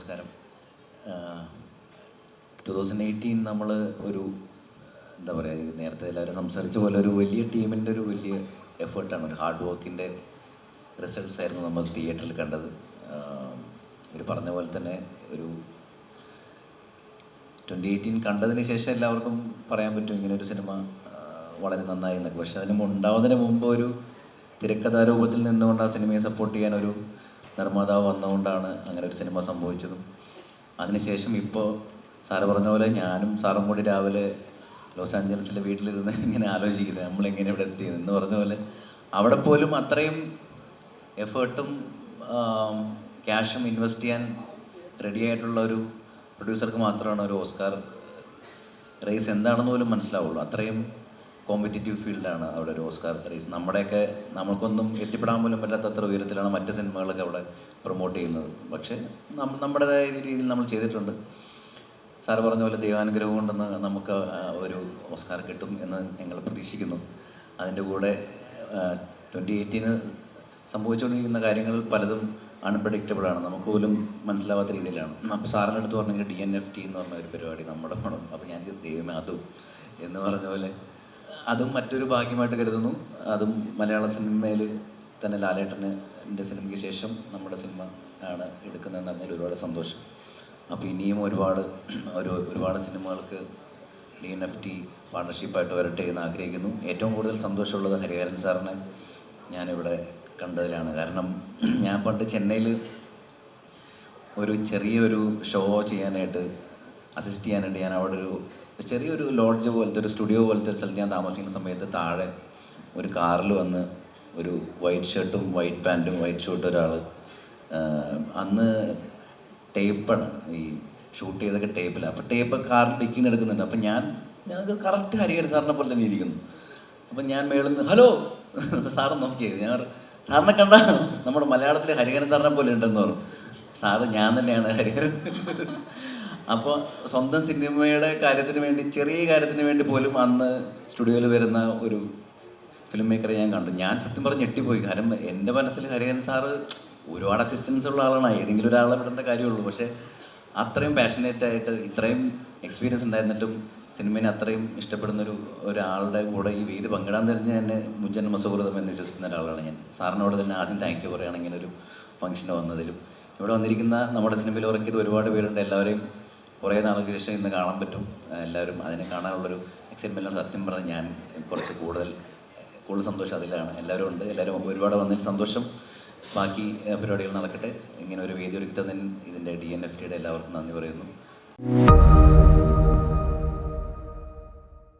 നമസ്കാരം. Two thousand eighteen നമ്മൾ ഒരു എന്താ പറയുക നേരത്തെ എല്ലാവരും സംസാരിച്ച പോലെ ഒരു വലിയ ടീമിന്റെ ഒരു വലിയ എഫേർട്ടാണ് ഒരു ഹാർഡ് വർക്കിന്റെ റിസൾട്ട്സ് ആയിരുന്നു നമ്മൾ തിയേറ്ററിൽ കണ്ടത്. ഒരു പറഞ്ഞ പോലെ തന്നെ ഒരു ട്വന്റി എയ്റ്റീൻ കണ്ടതിന് ശേഷം എല്ലാവർക്കും പറയാൻ പറ്റും ഇങ്ങനെ ഒരു സിനിമ വളരെ നന്നായി എന്നൊക്കെ. പക്ഷെ അതിന് ഉണ്ടാവുന്നതിന് മുമ്പ് ഒരു തിരക്കഥാരൂപത്തിൽ നിന്നുകൊണ്ട് ആ സിനിമയെ സപ്പോർട്ട് ചെയ്യാൻ ഒരു നിർമ്മാതാവ് വന്നുകൊണ്ടാണ് അങ്ങനെ ഒരു സിനിമ സംഭവിച്ചതും. അതിനുശേഷം ഇപ്പോൾ സാറ് പറഞ്ഞ പോലെ ഞാനും സാറും കൂടി രാവിലെ ലോസ് ആഞ്ചലസിലെ വീട്ടിലിരുന്ന് ഇങ്ങനെ ആലോചിക്കുന്നത് നമ്മളെങ്ങനെ ഇവിടെ എത്തി എന്ന് പറഞ്ഞ പോലെ അവിടെ പോലും അത്രയും എഫേർട്ടും ക്യാഷും ഇൻവെസ്റ്റ് ചെയ്യാൻ റെഡി ആയിട്ടുള്ള ഒരു പ്രൊഡ്യൂസർക്ക് മാത്രമാണ് ഒരു ഓസ്കാർ റേസ് എന്താണെന്ന് പോലും മനസ്സിലാവുള്ളൂ. അത്രയും കോമ്പറ്റീറ്റീവ് ഫീൽഡാണ് അവിടെ ഒരു ഓസ്കാർ റേസ് നമ്മുടെയൊക്കെ നമുക്കൊന്നും എത്തിപ്പെടാൻ പോലും പറ്റാത്തത്ര ഉയരത്തിലാണ് മറ്റ് സിനിമകളൊക്കെ അവിടെ പ്രൊമോട്ട് ചെയ്യുന്നത്. പക്ഷേ നമ്മുടേതായ രീതിയിൽ നമ്മൾ ചെയ്തിട്ടുണ്ട്. സാറ് പറഞ്ഞ പോലെ ദൈവാനുഗ്രഹം കൊണ്ടെന്ന് നമുക്ക് ഒരു ഓസ്കാർ കിട്ടും എന്ന് ഞങ്ങൾ പ്രതീക്ഷിക്കുന്നു. അതിന്റെ കൂടെ ട്വന്റി എയ്റ്റീന് സംഭവിച്ചുകൊണ്ടിരിക്കുന്ന കാര്യങ്ങൾ പലതും അൺപ്രഡിക്റ്റബിൾ ആണ്. നമുക്ക് പോലും മനസ്സിലാവാത്ത രീതിയിലാണ്. അപ്പോൾ സാറിന്റെ അടുത്ത് പറഞ്ഞെങ്കിൽ ഡി എൻ എഫ് ടി എന്ന് പറഞ്ഞ ഒരു പരിപാടി നമ്മുടെ പണം അപ്പോൾ ഞാൻ ചെയ്ത ദൈവമേ അതും എന്ന് പറഞ്ഞ പോലെ അതും മറ്റൊരു ഭാഗ്യമായിട്ട് കരുതുന്നു. അതും മലയാള സിനിമയിൽ തന്നെ ലാലേട്ടന് സിനിമയ്ക്ക് ശേഷം നമ്മുടെ സിനിമ ആണ് എടുക്കുന്നതെന്ന് പറഞ്ഞാൽ ഒരുപാട് സന്തോഷം. അപ്പോൾ ഇനിയും ഒരുപാട് ഒരു ഒരുപാട് സിനിമകൾക്ക് ഡി എൻ എഫ് ടി പാർട്ണർഷിപ്പായിട്ട് വരട്ടെ എന്ന് ആഗ്രഹിക്കുന്നു. ഏറ്റവും കൂടുതൽ സന്തോഷമുള്ളത് ഹരിഹരൻ സാറിനെ ഞാനിവിടെ കണ്ടതിലാണ്. കാരണം ഞാൻ പണ്ട് ചെന്നൈയിൽ ഒരു ചെറിയൊരു ഷോ ചെയ്യാനായിട്ട് അസിസ്റ്റ് ചെയ്യാനായിട്ട് ഞാൻ അവിടെ ഒരു ചെറിയൊരു ലോഡ്ജ് പോലത്തെ ഒരു സ്റ്റുഡിയോ പോലത്തെ ഒരു സ്ഥലത്ത് ഞാൻ താമസിക്കുന്ന സമയത്ത് താഴെ ഒരു കാറിൽ വന്ന് ഒരു വൈറ്റ് ഷർട്ടും വൈറ്റ് പാന്റും വൈറ്റ് ഷർട്ടും ഒരാൾ അന്ന് ടേപ്പാണ് ഈ ഷൂട്ട് ചെയ്തൊക്കെ ടേപ്പിലാണ് അപ്പോൾ ടേപ്പ് കാറിൽ ഡിക്കിന്ന് എടുക്കുന്നുണ്ട്. അപ്പം ഞാൻ ഞങ്ങൾക്ക് കറക്റ്റ് ഹരിഹര സാറിനെ പോലെ തന്നെ ഇരിക്കുന്നു. അപ്പം ഞാൻ മേളിൽ നിന്ന് ഹലോ സാറ് നോക്കിയത് ഞാൻ സാറിനെ കണ്ട? നമ്മുടെ മലയാളത്തിലെ ഹരിഹരൻ സാറിനെ പോലെ ഉണ്ടെന്ന് പറഞ്ഞു. സാറ് ഞാൻ തന്നെയാണ് ഹരിഹരൻ. അപ്പോൾ സ്വന്തം സിനിമയുടെ കാര്യത്തിന് വേണ്ടി ചെറിയ കാര്യത്തിന് വേണ്ടി പോലും അന്ന് സ്റ്റുഡിയോയിൽ വരുന്ന ഒരു ഫിലിം മേക്കറെ ഞാൻ കണ്ടു. ഞാൻ സത്യം പറഞ്ഞ് ഞെട്ടിപ്പോയി. കാരണം എന്റെ മനസ്സിൽ ഹരിഹരൻ സാറ് ഒരുപാട് അസിസ്റ്റൻസ് ഉള്ള ആളാണ്. ഏതെങ്കിലും ഒരാളെ വിടേണ്ട കാര്യമുള്ളൂ. പക്ഷേ അത്രയും പാഷനേറ്റ് ആയിട്ട് ഇത്രയും എക്സ്പീരിയൻസ് ഉണ്ടായിരുന്നിട്ടും സിനിമയെ അത്രയും ഇഷ്ടപ്പെടുന്ന ഒരു ഒരാളുടെ കൂടെ ഈ വേദി പങ്കിടാൻ തന്നെ എന്നെ മുജ്ജന്മ സുഹൃതം എന്ന് വിശ്വസിക്കുന്ന ഒരാളാണ് ഞാൻ. സാറിനോട് തന്നെ ആദ്യം താങ്ക് യു പറയുകയാണ് ഇങ്ങനെ ഒരു ഫംഗ്ഷന് വന്നതിലും. ഇവിടെ വന്നിരിക്കുന്ന നമ്മുടെ സിനിമയിൽ ഉറക്കിയത് ഒരുപാട് പേരുണ്ട്. എല്ലാവരെയും കുറേ നാൾക്ക് ശേഷം ഇന്ന് കാണാൻ പറ്റും. എല്ലാവരും അതിനെ കാണാനുള്ളൊരു എക്സൈറ്റ്മെന്റ് സത്യം പറഞ്ഞ് ഞാൻ കുറച്ച് കൂടുതൽ കൂടുതൽ സന്തോഷം അതിലാണ്. എല്ലാവരും ഉണ്ട് എല്ലാവരും ഒരുപാട് വന്നതിൽ സന്തോഷം. ബാക്കി പരിപാടികൾ നടക്കട്ടെ. ഇങ്ങനെ ഒരു വേദി ഒരുക്കി തന്നെ ഇതിന്റെ ഡി എൻ എഫ് ടിയുടെ എല്ലാവർക്കും നന്ദി പറയുന്നു.